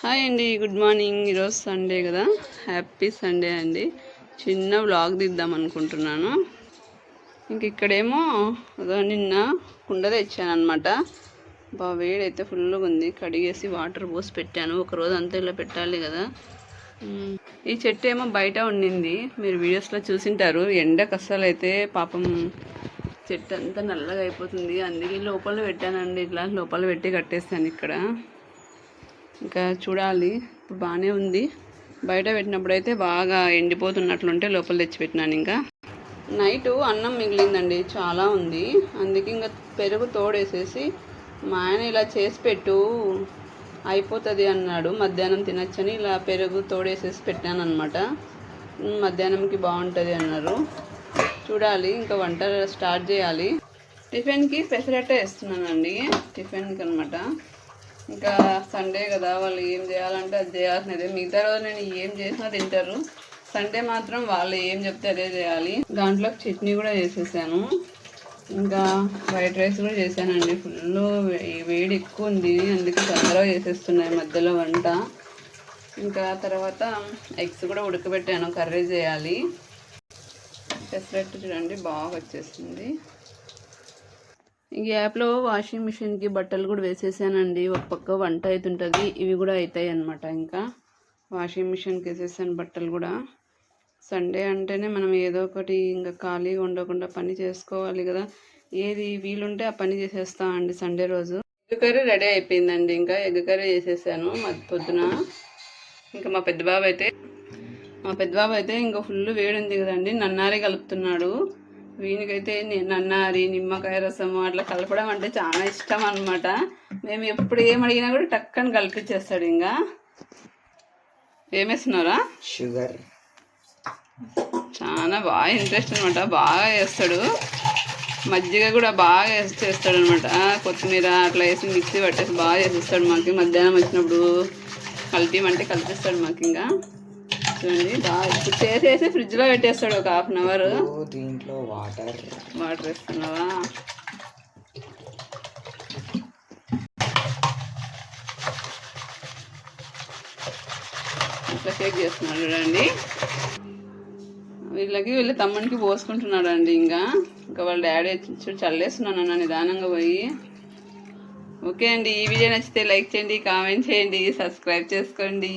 Hi అండి good morning. ఈరోజు Sunday కదా. హ్యాపీ సండే అండి. చిన్న వ్లాగ్ దిద్దాం అనుకుంటున్నాను. ఇంక ఇక్కడేమో అదో నిన్న కుండ తెచ్చాను అనమాట బా వేడైతే ఫుల్గా ఉంది. కడిగేసి వాటర్ పోసి పెట్టాను. ఒక రోజు అంతా ఇలా పెట్టాలి కదా. ఈ చెట్టు ఏమో బయట ఉండింది. మీరు వీడియోస్లో చూసింటారు. ఎండకు అస్సలు అయితే పాపం చెట్టు అంతా నల్లగా అయిపోతుంది. అందుకే లోపల పెట్టానండి. ఇట్లా లోపల పెట్టి కట్టేస్తాను ఇక్కడ. ఇంకా చూడాలి. ఇప్పుడు బాగానే ఉంది. బయట పెట్టినప్పుడు అయితే బాగా ఎండిపోతున్నట్లుంటే లోపల తెచ్చి పెట్టినాను ఇంకా. నైట్ అన్నం మిగిలిందండి. చాలా ఉంది. అందుకే ఇంకా పెరుగు తోడేసేసి మా ఆయన ఇలా చేసి పెట్టు అయిపోతుంది అన్నాడు. మధ్యాహ్నం తినొచ్చని ఇలా పెరుగు తోడేసేసి పెట్టాను అనమాట మధ్యాహ్నంకి బాగుంటుంది అన్నారు. చూడాలి ఇంకా వంట స్టార్ట్ చేయాలి. టిఫిన్కి పెసరట్టే వేస్తున్నానండి. టిఫిన్కి అనమాట ఇంకా సండే కదా వాళ్ళు ఏం చేయాలంటే అది చేయాల్సినదే. మిగతా రోజు నేను ఏం చేసినా తింటారు. సండే మాత్రం వాళ్ళు ఏం చెప్తే అదే చేయాలి. దాంట్లో చట్నీ కూడా చేసేసాను. ఇంకా వైట్ రైస్ కూడా చేశానండి. ఫుల్ వేడి ఎక్కువ ఉంది అందుకే తొందరగా చేసేస్తున్నాయి మధ్యలో వంట. ఇంకా తర్వాత ఎగ్స్ కూడా ఉడకబెట్టాను కర్రీ చేయాలి. పెసరట్టు చూడండి బాగా వచ్చేసింది. ఈ యాప్లో వాషింగ్ మిషన్కి బట్టలు కూడా వేసేసానండి. ఒక పక్క వంట అవుతుంటుంది ఇవి కూడా అవుతాయి అన్నమాట ఇంకా. వాషింగ్ మిషన్కి వేసేసాను బట్టలు కూడా. సండే అంటేనే మనం ఏదో ఒకటి ఇంకా ఖాళీగా ఉండకుండా పని చేసుకోవాలి కదా. ఏది వీలుంటే ఆ పని చేసేస్తామండి సండే రోజు. ఎగ్ కర్రీ రెడీ అయిపోయిందండి. ఇంకా ఎగ్ కర్రీ చేసేసాను మా పొద్దున. ఇంకా మా పెద్దబాబు అయితే మా పెద్దబాబు అయితే ఇంకా ఫుల్ వేడి ఉంది కదండి. నన్నారే కలుపుతున్నాడు. వీనికైతే ని- నన్నారి నిమ్మకాయ రసము అట్లా కలపడం అంటే చాలా ఇష్టం అన్నమాట. మేము ఎప్పుడు ఏం అడిగినా కూడా టక్కని కలిపించేస్తాడు ఇంకా. ఏమేస్తున్నారా షుగర్. చాలా బాగా ఇంట్రెస్ట్ అనమాట బాగా చేస్తాడు మజ్జిగ కూడా బాగా వేసి చేస్తాడు అనమాట కొత్తిమీర అట్లా వేసి మిక్సీ పట్టేసి బాగా చేసిస్తాడు మాకు. మధ్యాహ్నం వచ్చినప్పుడు కలిపిమంటే కలిపిస్తాడు మాకు ఇంకా. చూడండి బాగా ఇప్పుడు చేసేసి ఫ్రిడ్జ్లో పెట్టేస్తాడు ఒక హాఫ్ అన్ అవర్. దీంట్లో వాటర్. వాటర్ వేస్తున్నావా ఇట్లా షేక్ చేస్తున్నాడు చూడండి. వీళ్ళకి వీళ్ళ తమ్మునికి పోసుకుంటున్నాడు అండి ఇంకా. ఇంకా వాళ్ళ డాడీ చల్లేస్తున్నాను అన్న నిదానంగా పోయి. ఓకే అండి ఈ వీడియో నచ్చితే లైక్ చేయండి కామెంట్ చేయండి సబ్స్క్రైబ్ చేసుకోండి.